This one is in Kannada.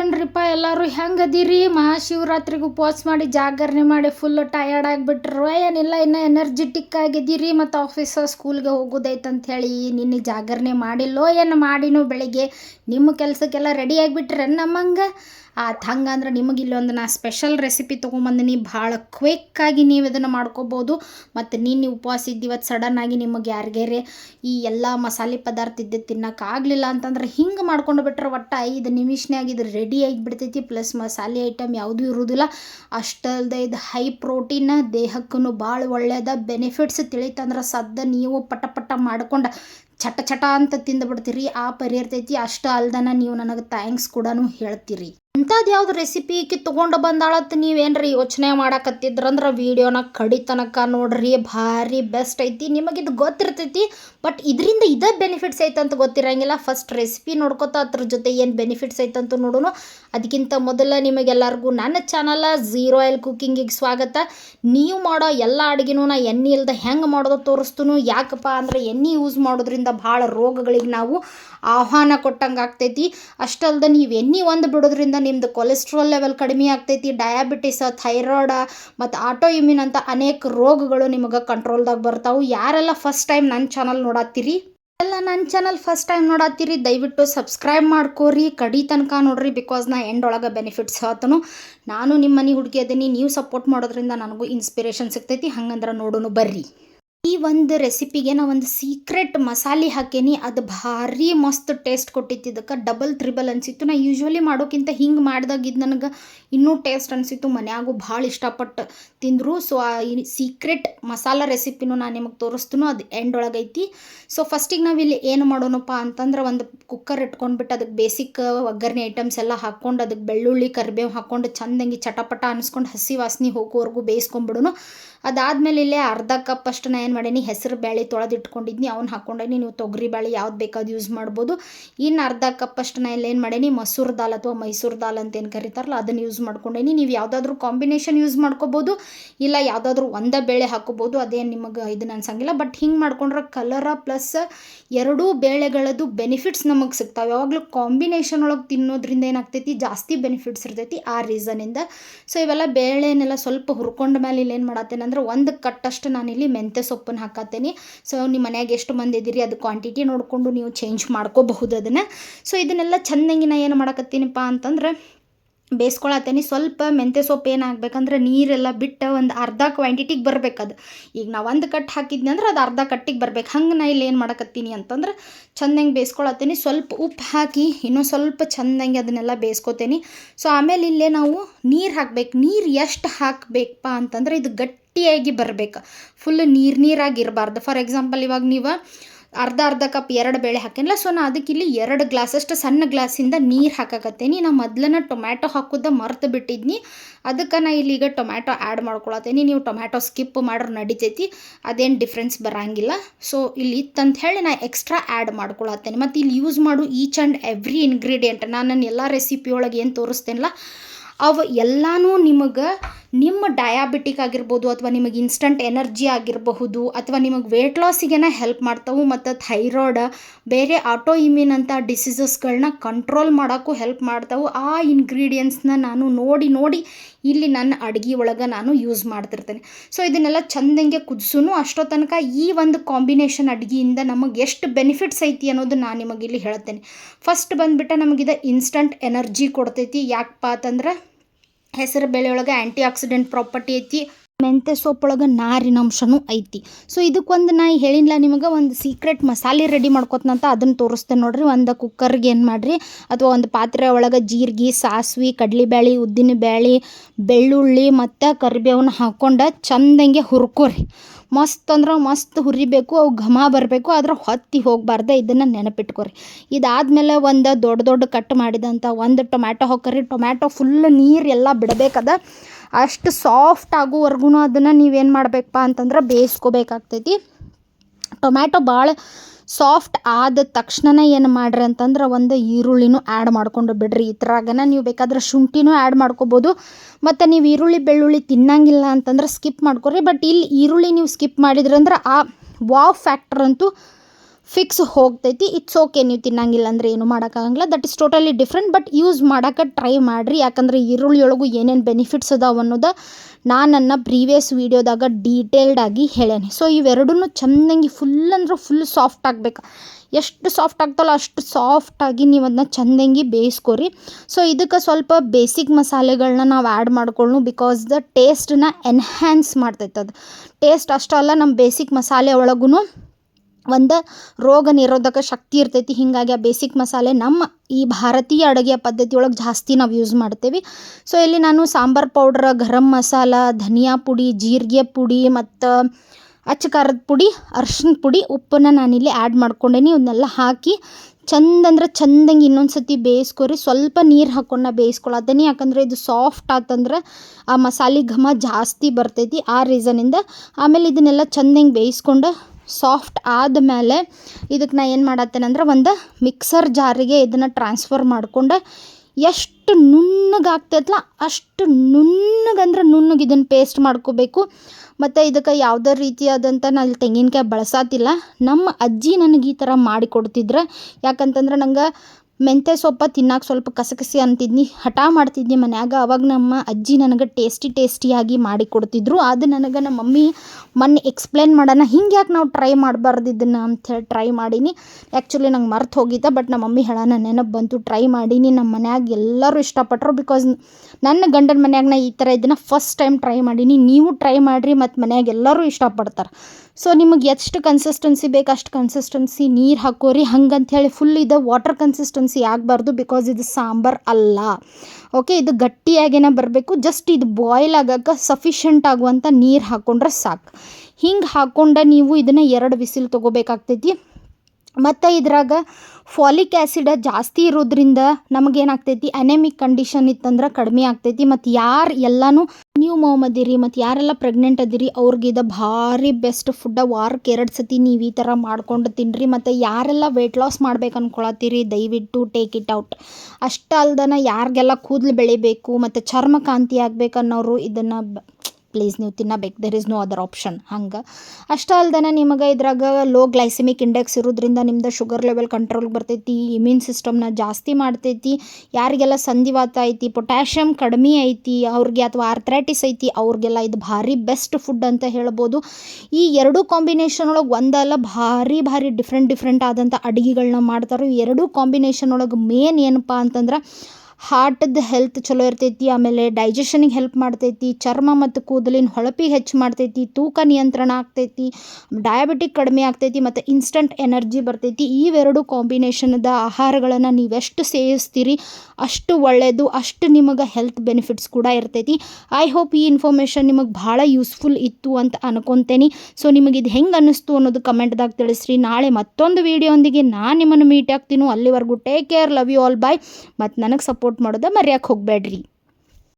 ಕಣ್ರಿಪ್ಪ ಎಲ್ಲರೂ ಹೆಂಗದೀರಿ? ಮಹಾಶಿವರಾತ್ರಿಗೆ ಉಪವಾಸ ಮಾಡಿ ಜಾಗರಣೆ ಮಾಡಿ ಫುಲ್ ಟಯರ್ಡ್ ಆಗಿಬಿಟ್ರು. ಏನಿಲ್ಲ, ಇನ್ನು ಎನರ್ಜೆಟಿಕ್ ಆಗಿದ್ದೀರಿ ಮತ್ತು ಆಫೀಸ ಸ್ಕೂಲ್ಗೆ ಹೋಗೋದೈತೆ ಅಂತ ಹೇಳಿ ನಿನ್ನೆ ಜಾಗರಣೆ ಮಾಡಿಲ್ಲೋ, ಏನು ಮಾಡಿನೋ ಬೆಳಿಗ್ಗೆ. ನಿಮ್ಮ ಕೆಲಸಕ್ಕೆಲ್ಲ ರೆಡಿ ಆಗಿಬಿಟ್ರೆ ನಮ್ಮಂಗೆ. ಆತು ಹಂಗಂದ್ರೆ ನಿಮಗೆ ಇಲ್ಲೊಂದು ನಾ ಸ್ಪೆಷಲ್ ರೆಸಿಪಿ ತೊಗೊಂಬಂದಿನಿ. ಭಾಳ ಕ್ವಿಕ್ಕಾಗಿ ನೀವು ಇದನ್ನು ಮಾಡ್ಕೋಬೋದು. ಮತ್ತು ನೀನು ಉಪವಾಸ ಇದ್ದಿವತ್ತು ಸಡನ್ನಾಗಿ ನಿಮಗೆ ಯಾರಿಗೇರೆ ಈ ಎಲ್ಲ ಮಸಾಲೆ ಪದಾರ್ಥ ಇದ್ದಿದ್ದು ತಿನ್ನೋಕ್ಕಾಗಲಿಲ್ಲ ಅಂತಂದ್ರೆ ಹಿಂಗೆ ಮಾಡ್ಕೊಂಡು ಬಿಟ್ರೆ ಒಟ್ಟು ಐದು ನಿಮಿಷನೇ ಇದು ರೆಡಿ ಆಗಿಬಿಡ್ತೈತಿ ಪ್ಲಸ್ ಮಸಾಲೆ ಐಟಮ್ ಯಾವುದೂ ಇರೋದಿಲ್ಲ. ಅಷ್ಟಲ್ದೆ ಇದು ಹೈ ಪ್ರೋಟೀನ್ ದೇಹಕ್ಕೂ ಭಾಳ ಒಳ್ಳೆಯದ ಬೆನಿಫಿಟ್ಸ್ ತಿಳಿತಂದ್ರೆ ಸದ್ದ ನೀವು ಪಟ ಪಟ ಮಾಡ್ಕೊಂಡು ಚಟ ಚಟ ಅಂತ ತಿಂದುಬಿಡ್ತೀರಿ. ಆ ಪರಿ ಇರ್ತೈತಿ, ಅಷ್ಟು ಅಲ್ದನ ನೀವು ನನಗೆ ಥ್ಯಾಂಕ್ಸ್ ಕೂಡ ಹೇಳ್ತೀರಿ. ಅಂಥದ್ದು ಯಾವ್ದು ರೆಸಿಪಿ ಈಕಿ ತೊಗೊಂಡು ಬಂದಾಳತ್ ನೀವೇನ್ರಿ ಯೋಚನೆ ಮಾಡಕತ್ತಿದ್ರಂದ್ರೆ ವೀಡಿಯೋನ ಕಡಿ ತನಕ ನೋಡ್ರಿ, ಭಾರಿ ಬೆಸ್ಟ್ ಐತಿ. ನಿಮಗಿದು ಗೊತ್ತಿರ್ತೈತಿ ಬಟ್ ಇದರಿಂದ ಇದೇ ಬೆನಿಫಿಟ್ಸ್ ಅಂತ ಗೊತ್ತಿರಂಗಿಲ್ಲ. ಫಸ್ಟ್ ರೆಸಿಪಿ ನೋಡ್ಕೊತಾ ಅದ್ರ ಜೊತೆ ಏನು ಬೆನಿಫಿಟ್ಸ್ ಐತಂತ ನೋಡೋಣ ಅದಕ್ಕಿಂತ ಮೊದಲ ನಿಮಗೆಲ್ಲರಿಗೂ ನನ್ನ ಚಾನಲ ಝೀರೋ ಆಯಿಲ್ ಕುಕ್ಕಿಂಗಿಗೆ ಸ್ವಾಗತ. ನೀವು ಮಾಡೋ ಎಲ್ಲ ಅಡುಗೆನೂ ನಾ ಎಣ್ಣೆ ಇಲ್ದ ಹೆಂಗೆ ಮಾಡೋದು ತೋರಿಸ್ತನು. ಯಾಕಪ್ಪ ಅಂದ್ರೆ ಎಣ್ಣೆ ಯೂಸ್ ಮಾಡೋದ್ರಿಂದ ಭಾಳ ರೋಗಗಳಿಗೆ ನಾವು ಆಹ್ವಾನ ಕೊಟ್ಟಂಗೆ ಆಗ್ತೈತಿ. ಅಷ್ಟಲ್ದೆ ನೀವು ಎನ್ನಿ ಒಂದು ಬಿಡೋದ್ರಿಂದ ನಿಮ್ಮದು ಕೊಲೆಸ್ಟ್ರಾಲ್ ಲೆವೆಲ್ ಕಡಿಮೆ ಆಗ್ತೈತಿ. ಡಯಾಬಿಟಿಸ್ ಥೈರಾಯ್ಡ ಮತ್ತು ಆಟೋ ಇಮ್ಯೂನ್ ಅಂತ ಅನೇಕ ರೋಗಗಳು ನಿಮಗೆ ಕಂಟ್ರೋಲ್ದಾಗ ಬರ್ತಾವೆ. ಯಾರೆಲ್ಲ ಫಸ್ಟ್ ಟೈಮ್ ನನ್ನ ಚಾನಲ್ ನೋಡತ್ತೀರಿ? ಎಲ್ಲ ನನ್ನ ಚಾನಲ್ ಫಸ್ಟ್ ಟೈಮ್ ನೋಡತ್ತೀರಿ. ದಯವಿಟ್ಟು ಸಬ್ಸ್ಕ್ರೈಬ್ ಮಾಡ್ಕೋರಿ. ಕಡಿ ತನಕ ನೋಡ್ರಿ ಬಿಕಾಸ್ ನಾ ಎಂಡ್ ಒಳಗೆ ಬೆನಿಫಿಟ್ಸ್ ಹೇಳ್ತಾನು. ನಾನು ನಿಮ್ಮ ಮನೆ ಹುಡುಗಿ ಅದೀನಿ. ನೀವು ಸಪೋರ್ಟ್ ಮಾಡೋದ್ರಿಂದ ನನಗೂ ಇನ್ಸ್ಪಿರೇಷನ್ ಸಿಗ್ತೈತಿ. ಹಂಗಂದ್ರೆ ನೋಡೋನು ಬರ್ರಿ. ಈ ಒಂದು ರೆಸಿಪಿಗೆ ನಾ ಒಂದು ಸೀಕ್ರೆಟ್ ಮಸಾಲೆ ಹಾಕೇನಿ. ಅದು ಭಾರಿ ಮಸ್ತ್ ಟೇಸ್ಟ್ ಕೊಟ್ಟಿತ್ತು. ಇದಕ್ಕೆ ಡಬಲ್ ತ್ರಿಬಲ್ ಅನಿಸಿತ್ತು. ನಾ ಯೂಶ್ವಲಿ ಮಾಡೋಕ್ಕಿಂತ ಹಿಂಗೆ ಮಾಡಿದಾಗ ಇದು ನನಗೆ ಇನ್ನೂ ಟೇಸ್ಟ್ ಅನಿಸಿತ್ತು. ಮನ್ಯಾಗೂ ಭಾಳ ಇಷ್ಟಪಟ್ಟು ತಿಂದರು. ಸೊ ಆ ಸೀಕ್ರೆಟ್ ಮಸಾಲ ರೆಸಿಪಿನೂ ನಾನು ನಿಮಗೆ ತೋರಿಸ್ತೀನೋ. ಅದು ಎಂಡ್ ಒಳಗೈತಿ ಸೊ ಫಸ್ಟಿಗೆ ಇಲ್ಲಿ ಏನು ಮಾಡೋಣಪ್ಪ ಅಂತಂದ್ರೆ ಒಂದು ಕುಕ್ಕರ್ ಇಟ್ಕೊಂಡ್ಬಿಟ್ಟು ಅದಕ್ಕೆ ಬೇಸಿಕ್ ಒಗ್ಗರಣೆ ಐಟಮ್ಸ್ ಎಲ್ಲ ಹಾಕ್ಕೊಂಡು ಅದಕ್ಕೆ ಬೆಳ್ಳುಳ್ಳಿ, ಕರಿಬೇವು ಹಾಕ್ಕೊಂಡು ಚಂದಂಗೆ ಚಟಪಟ ಅನಿಸ್ಕೊಂಡು ಹಸಿ ವಾಸನೆ ಹೋಗೋವರೆಗೂ ಬೇಯಿಸ್ಕೊಂಬಿಡೋಣ. ಅದಾದಮೇಲೆ ಇಲ್ಲೇ ಅರ್ಧ ಕಪ್ ಅಷ್ಟು ನಾ ಏನು ಮಾಡೀನಿ? ಹೆಸರು ಬೇಳೆ ತೊಳೆದಿಟ್ಕೊಂಡಿದ್ನಿ, ಅವ್ನು ಹಾಕ್ಕೊಂಡೇನಿ ನೀವು ತೊಗರಿ ಬೇಳೆ ಯಾವ್ದು ಬೇಕಾದ್ರು ಯೂಸ್ ಮಾಡ್ಬೋದು. ಇನ್ನು ಅರ್ಧ ಕಪ್ ಅಷ್ಟು ನಾ ಏನು ಮಾಡೀನಿ? ಮಸೂರ್ ದಾಲ್ ಅಥವಾ ಮೈಸೂರು ದಾಲ್ ಅಂತ ಏನು ಕರೀತಾರಲ್ಲ ಅದನ್ನು ಯೂಸ್ ಮಾಡ್ಕೊಂಡೇನಿ. ನೀವು ಯಾವುದಾದ್ರೂ ಕಾಂಬಿನೇಷನ್ ಯೂಸ್ ಮಾಡ್ಕೋಬೋದು. ಇಲ್ಲ ಯಾವುದಾದ್ರೂ ಒಂದೇ ಬೇಳೆ ಹಾಕೋಬೋದು. ಅದೇನು ನಿಮಗೆ ಇದನ್ನ ಅನ್ಸಂಗಿಲ್ಲ. ಬಟ್ ಹಿಂಗೆ ಮಾಡ್ಕೊಂಡ್ರೆ ಕಲರ ಪ್ಲಸ್ ಎರಡೂ ಬೇಳೆಗಳದ್ದು ಬೆನಿಫಿಟ್ಸ್ ನಮಗೆ ಸಿಗ್ತಾವೆ. ಯಾವಾಗಲೂ ಕಾಂಬಿನೇಷನ್ ಒಳಗೆ ತಿನ್ನೋದ್ರಿಂದ ಏನಾಗ್ತೈತಿ? ಜಾಸ್ತಿ ಬೆನಿಫಿಟ್ಸ್ ಇರ್ತೈತಿ ಆ ರೀಸನಿಂದ ಸೊ ಇವೆಲ್ಲ ಬೇಳೆನೆಲ್ಲ ಸ್ವಲ್ಪ ಹುರ್ಕೊಂಡ ಮೇಲೆ ಇಲ್ಲಿ ಏನು ಮಾಡತ್ತೇನೆ ಅಂದರೆ ಒಂದು ಕಟ್ಟಷ್ಟು ನಾನಿಲ್ಲಿ ಮೆಂತ್ಯ ಸೊಪ್ಪನ್ನು ಹಾಕತ್ತೇನೆ. ಸೊ ನಿಮ್ಮ ಮನೆಯಾಗ ಎಷ್ಟು ಮಂದಿ ಇದ್ದೀರಿ ಅದು ಕ್ವಾಂಟಿಟಿ ನೋಡಿಕೊಂಡು ನೀವು ಚೇಂಜ್ ಮಾಡ್ಕೋಬಹುದು ಅದನ್ನು. ಸೊ ಇದನ್ನೆಲ್ಲ ಚೆಂದಂಗಿ ನಾ ಏನು ಮಾಡಕತ್ತೀನಪ್ಪ ಅಂತಂದ್ರೆ ಬೇಯಿಸ್ಕೊಳತ್ತೇನೆ. ಸ್ವಲ್ಪ ಮೆಂತ್ಯ ಸೊಪ್ಪು ಏನಾಗಬೇಕಂದ್ರೆ ನೀರೆಲ್ಲ ಬಿಟ್ಟು ಒಂದು ಅರ್ಧ ಕ್ವಾಂಟಿಟಿಗೆ ಬರಬೇಕದು. ಈಗ ನಾವು ಒಂದು ಕಟ್ ಹಾಕಿದ್ನಿ ಅಂದ್ರೆ ಅದು ಅರ್ಧ ಕಟ್ಟಿಗೆ ಬರ್ಬೇಕು. ಹಂಗೆ ನಾ ಇಲ್ಲಿ ಏನು ಮಾಡಕತ್ತೀನಿ ಅಂತಂದ್ರೆ ಚೆಂದಂಗೆ ಬೇಯಿಸ್ಕೊಳತ್ತೀನಿ. ಸ್ವಲ್ಪ ಉಪ್ಪು ಹಾಕಿ ಇನ್ನೂ ಸ್ವಲ್ಪ ಚಂದಂಗೆ ಅದನ್ನೆಲ್ಲ ಬೇಯಿಸ್ಕೊತೀನಿ. ಸೊ ಆಮೇಲೆ ಇಲ್ಲೇ ನಾವು ನೀರು ಹಾಕ್ಬೇಕು. ನೀರು ಎಷ್ಟು ಹಾಕಬೇಕಪ್ಪ ಅಂತಂದ್ರೆ ಇದು ಗಟ್ಟಿಯಾಗಿ ಬರಬೇಕು. ಫುಲ್ ನೀರು ನೀರಾಗಿ ಇರಬಾರ್ದು. ಫಾರ್ ಎಕ್ಸಾಂಪಲ್ ಇವಾಗ ನೀವು ಅರ್ಧ ಅರ್ಧ ಕಪ್ ಎರಡು ಬೇಳೆ ಹಾಕೇನಲ್ಲ ಸೊ ನಾನು ಅದಕ್ಕೆ ಇಲ್ಲಿ ಎರಡು ಗ್ಲಾಸಷ್ಟು ಸಣ್ಣ ಗ್ಲಾಸಿಂದ ನೀರು ಹಾಕಕತ್ತೇನಿ. ನಾ ಮೊದಲನ ಟೊಮ್ಯಾಟೊ ಹಾಕೋದ ಮರ್ತು ಬಿಟ್ಟಿದ್ನಿ. ಅದಕ್ಕೆ ನಾ ಇಲ್ಲಿ ಈಗ ಟೊಮ್ಯಾಟೊ ಆ್ಯಡ್ ಮಾಡ್ಕೊಳತ್ತೇನಿ. ನೀವು ಟೊಮ್ಯಾಟೊ ಸ್ಕಿಪ್ ಮಾಡ್ರೆ ನಡಿತೈತಿ. ಅದೇನು ಡಿಫ್ರೆನ್ಸ್ ಬರಂಗಿಲ್ಲ. ಸೊ ಇಲ್ಲಿ ಇತ್ತಂತ ಹೇಳಿ ನಾ ಎಕ್ಸ್ಟ್ರಾ ಆ್ಯಡ್ ಮಾಡ್ಕೊಳತ್ತೇನೆ. ಮತ್ತು ಇಲ್ಲಿ ಯೂಸ್ ಮಾಡು ಈಚ್ ಆ್ಯಂಡ್ ಎವ್ರಿ ಇಂಗ್ರೀಡಿಯೆಂಟ್ ನಾನು ನನ್ನ ಎಲ್ಲ ರೆಸಿಪಿ ಒಳಗೆ ಏನು ತೋರಿಸ್ತೇನಲ್ಲ, ಅವು ಎಲ್ಲನೂ ನಿಮಗೆ ನಿಮ್ಮ ಡಯಾಬಿಟಿಕ್ ಆಗಿರ್ಬೋದು ಅಥವಾ ನಿಮಗೆ ಇನ್ಸ್ಟಂಟ್ ಎನರ್ಜಿ ಆಗಿರಬಹುದು ಅಥವಾ ನಿಮಗೆ ವೇಟ್ ಲಾಸಿಗೆನ ಹೆಲ್ಪ್ ಮಾಡ್ತಾವೆ ಮತ್ತು ಥೈರಾಯ್ಡ್ ಬೇರೆ ಆಟೋ ಇಮ್ಯೂನ್ ಅಂತ ಡಿಸೀಸಸ್ಗಳನ್ನ ಕಂಟ್ರೋಲ್ ಮಾಡೋಕ್ಕೂ ಹೆಲ್ಪ್ ಮಾಡ್ತಾವೆ. ಆ ಇಂಗ್ರೀಡಿಯೆಂಟ್ಸ್ನ ನಾನು ನೋಡಿ ನೋಡಿ ಇಲ್ಲಿ ನನ್ನ ಅಡುಗೆ ಒಳಗೆ ನಾನು ಯೂಸ್ ಮಾಡ್ತಿರ್ತೇನೆ. ಸೊ ಇದನ್ನೆಲ್ಲ ಚಂದಂಗೆ ಕುದಿಸೂ ಅಷ್ಟೋ ತನಕ ಈ ಒಂದು ಕಾಂಬಿನೇಷನ್ ಅಡುಗೆಯಿಂದ ನಮಗೆ ಎಷ್ಟು ಬೆನಿಫಿಟ್ಸ್ ಐತಿ ಅನ್ನೋದು ನಾನು ನಿಮಗೆ ಇಲ್ಲಿ ಹೇಳ್ತೇನೆ. ಫಸ್ಟ್ ಬಂದುಬಿಟ್ಟು ನಮಗಿದು ಇನ್ಸ್ಟಂಟ್ ಎನರ್ಜಿ ಕೊಡ್ತೈತಿ. ಯಾಕಪ್ಪ ಅಂತಂದ್ರೆ ಹೆಸರು ಬೇಳೆ ಒಳಗೆ ಆ್ಯಂಟಿ ಆಕ್ಸಿಡೆಂಟ್ ಪ್ರಾಪರ್ಟಿ ಐತಿ ಮೆಂತ್ಯ ಸೊಪ್ಪೊಳಗೆ ನಾರಿನ ಅಂಶನೂ ಐತಿ. ಸೊ ಇದಕ್ಕೊಂದು ನಾ ಹೇಳಿಲ್ಲ ನಿಮಗೆ, ಒಂದು ಸೀಕ್ರೆಟ್ ಮಸಾಲೆ ರೆಡಿ ಮಾಡ್ಕೊತನಂತ ಅದನ್ನು ತೋರಿಸ್ತೇನೆ ನೋಡ್ರಿ. ಒಂದು ಕುಕ್ಕರ್ಗೆ ಏನು ಮಾಡಿರಿ? ಅಥವಾ ಒಂದು ಪಾತ್ರೆ ಒಳಗೆ ಜೀರಿಗೆ, ಸಾಸ್ವೆ ಕಡಲೆಬೇಳೆ ಉದ್ದಿನ ಬೇಳೆ ಬೆಳ್ಳುಳ್ಳಿ ಮತ್ತು ಕರಿಬೇವನ್ನ ಹಾಕ್ಕೊಂಡು ಚಂದಂಗೆ ಹುರ್ಕೋರಿ. ಮಸ್ತ್ ಅಂದ್ರೆ ಮಸ್ತ್ ಹುರಿಬೇಕು, ಅವು ಘಮ ಬರಬೇಕು, ಆದ್ರೆ ಹೊತ್ತಿ ಹೋಗಬಾರ್ದೆ ಇದನ್ನು ನೆನಪಿಟ್ಕೊರಿ. ಇದಾದಮೇಲೆ ಒಂದು ದೊಡ್ಡ ದೊಡ್ಡ ಕಟ್ ಮಾಡಿದಂಥ ಒಂದು ಟೊಮ್ಯಾಟೊ ಹಾಕರಿ. ಟೊಮ್ಯಾಟೊ ಫುಲ್ ನೀರು ಎಲ್ಲ ಬಿಡಬೇಕದ. ಅಷ್ಟು ಸಾಫ್ಟ್ ಆಗೋವರೆಗೂ ಅದನ್ನು ನೀವೇನು ಮಾಡಬೇಕಪ್ಪ ಅಂತಂದ್ರೆ ಬೇಯಿಸ್ಕೋಬೇಕಾಗ್ತೈತಿ. ಟೊಮ್ಯಾಟೊ ಭಾಳ ಸಾಫ್ಟ್ ಆದ ತಕ್ಷಣನೇ ಏನು ಮಾಡ್ರಿ ಅಂತಂದ್ರೆ ಒಂದು ಈರುಳ್ಳಿನೂ ಆ್ಯಡ್ ಮಾಡ್ಕೊಂಡು ಬಿಡ್ರಿ. ಇದ್ರಾಗನ ನೀವು ಬೇಕಾದ್ರೆ ಶುಂಠಿನೂ ಆ್ಯಡ್ ಮಾಡ್ಕೋಬೋದು. ಮತ್ತು ನೀವು ಈರುಳ್ಳಿ, ಬೆಳ್ಳುಳ್ಳಿ ತಿನ್ನಂಗಿಲ್ಲ ಅಂತಂದ್ರೆ ಸ್ಕಿಪ್ ಮಾಡ್ಕೊರಿ. ಬಟ್ ಇಲ್ಲಿ ಈರುಳ್ಳಿ ನೀವು ಸ್ಕಿಪ್ ಮಾಡಿದ್ರಂದ್ರೆ ಆ ವಾವ್ ಫ್ಯಾಕ್ಟರ್ ಅಂತೂ ಫಿಕ್ಸ್ ಹೋಗ್ತೈತಿ. ಇಟ್ಸ್ ಓಕೆ ನೀವು ತಿನ್ನಂಗಿಲ್ಲ ಅಂದರೆ ಏನು ಮಾಡೋಕ್ಕಾಗಂಗಿಲ್ಲ. That is totally different but use ಮಾಡೋಕೆ ಟ್ರೈ ಮಾಡಿರಿ. ಯಾಕಂದ್ರೆ ಈರುಳ್ಳಿಯೊಳಗು ಏನೇನು ಬೆನಿಫಿಟ್ಸ್ ಅದಾವ ಅನ್ನೋದು ನಾನು ನನ್ನ ಪ್ರೀವಿಯಸ್ ವೀಡಿಯೋದಾಗ ಡೀಟೇಲ್ಡಾಗಿ ಹೇಳೇನಿ. ಸೊ ಇವೆರಡೂ ಚೆಂದಂಗಿ ಫುಲ್ ಅಂದ್ರೆ ಫುಲ್ ಸಾಫ್ಟ್ ಆಗಬೇಕು. ಎಷ್ಟು ಸಾಫ್ಟ್ ಆಗ್ತಲ್ಲ ಅಷ್ಟು ಸಾಫ್ಟಾಗಿ ನೀವು ಅದನ್ನ ಚೆಂದಂಗಿ ಬೇಯಿಸ್ಕೊರಿ. ಸೊ ಇದಕ್ಕೆ ಸ್ವಲ್ಪ ಬೇಸಿಕ್ ಮಸಾಲೆಗಳನ್ನ ನಾವು ಆ್ಯಡ್ ಮಾಡ್ಕೊಳ್ಳು ಬಿಕಾಸ್ ದ ಟೇಸ್ಟನ್ನ ಎನ್ಹ್ಯಾನ್ಸ್ ಮಾಡ್ತೈತೆ ಅದು. ಟೇಸ್ಟ್ ಅಷ್ಟಲ್ಲ ನಮ್ಮ ಬೇಸಿಕ್ ಮಸಾಲೆ ಒಳಗೂ ಒಂದು ರೋಗ ನಿರೋಧಕ ಶಕ್ತಿ ಇರ್ತೈತಿ. ಹೀಗಾಗಿ ಆ ಬೇಸಿಕ್ ಮಸಾಲೆ ನಮ್ಮ ಈ ಭಾರತೀಯ ಅಡುಗೆಯ ಪದ್ಧತಿಯೊಳಗೆ ಜಾಸ್ತಿ ನಾವು ಯೂಸ್ ಮಾಡ್ತೇವೆ. ಸೊ ಇಲ್ಲಿ ನಾನು ಸಾಂಬಾರು ಪೌಡ್ರ್ ಗರಂ ಮಸಾಲ, ಧನಿಯಾ ಪುಡಿ, ಜೀರಿಗೆ ಪುಡಿ ಮತ್ತು ಅಚ್ಚ ಖಾರದ ಪುಡಿ ಅರ್ಶಿನ ಪುಡಿ ಉಪ್ಪನ್ನ ನಾನಿಲ್ಲಿ ಆ್ಯಡ್ ಮಾಡ್ಕೊಂಡೇನಿ. ಇವನ್ನೆಲ್ಲ ಹಾಕಿ ಚಂದ ಅಂದ್ರೆ ಚಂದಂಗೆ ಇನ್ನೊಂದು ಸತಿ ಬೇಯಿಸ್ಕೊರಿ. ಸ್ವಲ್ಪ ನೀರು ಹಾಕ್ಕೊಂಡು ನಾ ಬೇಯಿಸ್ಕೊಳತ್ತೇನೆ. ಯಾಕಂದರೆ ಇದು ಸಾಫ್ಟ್ ಆತಂದ್ರೆ ಆ ಮಸಾಲೆ ಘಮ ಜಾಸ್ತಿ ಬರ್ತೈತಿ ಆ ರೀಸನಿಂದ ಆಮೇಲೆ ಇದನ್ನೆಲ್ಲ ಚಂದಂಗೆ ಬೇಯಿಸ್ಕೊಂಡು ಸಾಫ್ಟ್ ಆದಮೇಲೆ ಇದಕ್ಕೆ ನಾ ಏನು ಮಾಡತ್ತೇನಂದ್ರೆ ಒಂದು ಮಿಕ್ಸರ್ ಜಾರಿಗೆ ಇದನ್ನು ಟ್ರಾನ್ಸ್ಫರ್ ಮಾಡಿಕೊಂಡು ಎಷ್ಟು ನುಣ್ಣಗಾಗ್ತೈತಲ್ಲ ಅಷ್ಟು ನುಣ್ಣಗಂದ್ರೆ ನುಣ್ಣಗೆ ಇದನ್ನು ಪೇಸ್ಟ್ ಮಾಡ್ಕೋಬೇಕು. ಮತ್ತು ಇದಕ್ಕೆ ಯಾವುದೇ ರೀತಿಯಾದಂಥ ನಾನು ಇಲ್ಲಿ ತೆಂಗಿನಕಾಯಿ ಬಳಸಾತಿಲ್ಲ. ನಮ್ಮ ಅಜ್ಜಿ ನನಗೆ ಈ ಥರ ಮಾಡಿಕೊಡ್ತಿದ್ರೆ ಯಾಕಂತಂದ್ರೆ ನಂಗೆ ಮೆಂತ್ಯ ಸೊಪ್ಪು ತಿನ್ನಕ್ಕೆ ಸ್ವಲ್ಪ ಕಸಕಸಿ ಅಂತಿದ್ನಿ. ಹಠ ಮಾಡ್ತಿದ್ನಿ ಮನ್ಯಾಗ. ಅವಾಗ ನಮ್ಮ ಅಜ್ಜಿ ನನಗೆ ಟೇಸ್ಟಿ ಟೇಸ್ಟಿಯಾಗಿ ಮಾಡಿ ಕೊಡ್ತಿದ್ರು. ಅದು ನನಗೆ ನಮ್ಮ ಮಮ್ಮಿ ಮೊನ್ನೆ ಎಕ್ಸ್ಪ್ಲೇನ್ ಮಾಡೋಣ. ಹಿಂಗೆ ಯಾಕೆ ನಾವು ಟ್ರೈ ಮಾಡಬಾರ್ದು ಇದನ್ನು? ಅಂಥೇಳಿ ಟ್ರೈ ಮಾಡೀನಿ. ಆ್ಯಕ್ಚುಲಿ ನಂಗೆ ಮರ್ತು ಹೋಗಿದ್ದ ಬಟ್ ನಮ್ಮ ಮಮ್ಮಿ ಹೇಳೋಣ ನೆನಪು ಬಂತು. ಟ್ರೈ ಮಾಡೀನಿ. ನಮ್ಮ ಮನ್ಯಾಗ ಎಲ್ಲರೂ ಇಷ್ಟಪಟ್ಟರು ಬಿಕಾಸ್ ನನ್ನ ಗಂಡನ ಮನ್ಯಾಗ ನಾ ಈ ಥರ ಇದನ್ನು ಫಸ್ಟ್ ಟೈಮ್ ಟ್ರೈ ಮಾಡೀನಿ. ನೀವು ಟ್ರೈ ಮಾಡಿರಿ ಮತ್ತು ಮನ್ಯಾಗ ಎಲ್ಲರೂ ಇಷ್ಟಪಡ್ತಾರೆ. ಸೊ ನಿಮಗೆ ಎಷ್ಟು ಕನ್ಸಿಸ್ಟೆನ್ಸಿ ಬೇಕು, ಅಷ್ಟು ಕನ್ಸಿಸ್ಟೆನ್ಸಿ ನೀರು ಹಾಕೋರಿ. ಹಂಗಂಥೇಳಿ ಫುಲ್ ಇದು ವಾಟರ್ ಕನ್ಸಿಸ್ಟೆನ್ಸಿ ಆಗಬಾರ್ದು ಬಿಕಾಸ್ ಇದು ಸಾಂಬಾರ್ ಅಲ್ಲ. ಓಕೆ ಇದು ಗಟ್ಟಿಯಾಗೇನ ಬರಬೇಕು. ಜಸ್ಟ್ ಇದು ಬಾಯ್ಲ್ ಆಗೋಕ್ಕೆ ಸಫಿಷಿಯಂಟ್ ಆಗುವಂಥ ನೀರು ಹಾಕ್ಕೊಂಡ್ರೆ ಸಾಕು. ಹಿಂಗೆ ಹಾಕ್ಕೊಂಡ ನೀವು ಇದನ್ನು ಎರಡು ವಿಸಿಲ್ ತೊಗೋಬೇಕಾಗ್ತೈತಿ. ಮತ್ತು ಇದ್ರಾಗ ಫಾಲಿಕ್ ಆ್ಯಸಿಡ ಜಾಸ್ತಿ ಇರೋದ್ರಿಂದ ನಮಗೇನಾಗ್ತೈತಿ? ಅನೆಮಿಕ್ ಕಂಡೀಷನ್ ಇತ್ತಂದ್ರೆ ಕಡಿಮೆ ಆಗ್ತೈತಿ. ಮತ್ತು ಯಾರು ಎಲ್ಲನೂ ನೀವು ಮಾಮ್ ಅದೀರಿ ಮತ್ತು ಯಾರೆಲ್ಲ ಪ್ರೆಗ್ನೆಂಟ್ ಅದಿರಿ, ಅವ್ರಿಗೆ ಇದು ಭಾರಿ ಬೆಸ್ಟ್ ಫುಡ್ಡ ವಾರಕ್ಕೆ ಎರಡು ಸತಿ ನೀವು ಈ ಥರ ಮಾಡ್ಕೊಂಡು ತಿನ್ನಿರಿ ಮತ್ತು ಯಾರೆಲ್ಲ ವೆಯ್ಟ್ ಲಾಸ್ ಮಾಡ್ಬೇಕು ಅನ್ಕೊಳತ್ತೀರಿ, ದಯವಿಟ್ಟು ಟೇಕ್ ಇಟ್ ಔಟ್ ಅಷ್ಟು ಅಲ್ದನ ಯಾರಿಗೆಲ್ಲ ಕೂದಲು ಬೆಳಿಬೇಕು ಮತ್ತು ಚರ್ಮ ಕಾಂತಿ ಆಗ್ಬೇಕು ಅನ್ನೋರು ಇದನ್ನು ಪ್ಲೀಸ್ ನೀವು ತಿನ್ನಬೇಕು. There is no other option ಹಂಗೆ. ಅಷ್ಟೇ ಅಲ್ದನ ನಿಮಗೆ ಇದ್ರಾಗ ಲೋ ಗ್ಲೈಸೆಮಿಕ್ ಇಂಡೆಕ್ಸ್ ಇರೋದ್ರಿಂದ ನಿಮ್ದು ಶುಗರ್ ಲೆವೆಲ್ ಕಂಟ್ರೋಲ್ಗೆ ಬರ್ತೈತಿ ಇಮ್ಯೂನ್ ಸಿಸ್ಟಮ್ನ ಜಾಸ್ತಿ ಮಾಡ್ತೈತಿ, ಯಾರಿಗೆಲ್ಲ ಸಂಧಿವಾತ ಐತಿ ಪೊಟ್ಯಾಷಿಯಮ್ ಕಡಿಮೆ ಐತಿ, ಅವ್ರಿಗೆ ಅಥವಾ ಆರ್ಥ್ರೈಟಿಸ್ ಐತಿ, ಅವ್ರಿಗೆಲ್ಲ ಇದು ಭಾರಿ ಬೆಸ್ಟ್ ಫುಡ್ ಅಂತ ಹೇಳ್ಬೋದು. ಈ ಎರಡೂ ಕಾಂಬಿನೇಷನ್ ಒಳಗೆ ಒಂದಲ್ಲ ಭಾರಿ ಭಾರಿ ಡಿಫ್ರೆಂಟ್ ಡಿಫ್ರೆಂಟ್ ಆದಂಥ ಅಡುಗೆಗಳನ್ನ ಮಾಡ್ತಾರೆ ಎರಡೂ ಕಾಂಬಿನೇಷನ್ ಒಳಗೆ ಮೇನ್ ಏನಪ್ಪ ಅಂತಂದ್ರೆ ಹಾರ್ಟದ ಹೆಲ್ತ್ ಚಲೋ ಇರ್ತೈತಿ, ಆಮೇಲೆ ಡೈಜೆಷನಿಗೆ ಹೆಲ್ಪ್ ಮಾಡ್ತೈತಿ, ಚರ್ಮ ಮತ್ತು ಕೂದಲಿನ ಹೊಳಪಿಗೆ ಹೆಚ್ಚು ಮಾಡ್ತೈತಿ, ತೂಕ ನಿಯಂತ್ರಣ ಆಗ್ತೈತಿ ಡಯಾಬಿಟಿಕ್ ಕಡಿಮೆ ಆಗ್ತೈತಿ ಮತ್ತು ಇನ್ಸ್ಟಂಟ್ ಎನರ್ಜಿ ಬರ್ತೈತಿ. ಇವೆರಡು ಕಾಂಬಿನೇಷನ್ದ ಆಹಾರಗಳನ್ನು ನೀವೆಷ್ಟು ಸೇವಿಸ್ತೀರಿ, ಅಷ್ಟು ಒಳ್ಳೆಯದು ಅಷ್ಟು ನಿಮಗೆ ಹೆಲ್ತ್ ಬೆನಿಫಿಟ್ಸ್ ಕೂಡ ಇರ್ತೈತಿ. ಐ ಹೋಪ್ ಈ ಇನ್ಫಾರ್ಮೇಷನ್ ನಿಮಗೆ ಭಾಳ ಯೂಸ್ಫುಲ್ ಇತ್ತು ಅಂತ ಅನ್ಕೊತೇನೆ. ಸೊ ನಿಮಗೆ ಇದು ಹೆಂಗೆ ಅನ್ನಿಸ್ತು ಅನ್ನೋದು ಕಮೆಂಟ್ದಾಗ ತಿಳಿಸ್ರಿ. ನಾಳೆ ಮತ್ತೊಂದು ವೀಡಿಯೋಂದಿಗೆ ನಾನು ನಿಮ್ಮನ್ನು ಮೀಟ್ ಆಗ್ತೀನಿ. ಅಲ್ಲಿವರೆಗೂ take care love you all bye ಮತ್ತು ನನಗೆ ಸಪೋರ್ಟ್ ಮಾಡೋದು ಮರ್ಯಾಕೆ ಹೋಗಬೇಡ್ರಿ.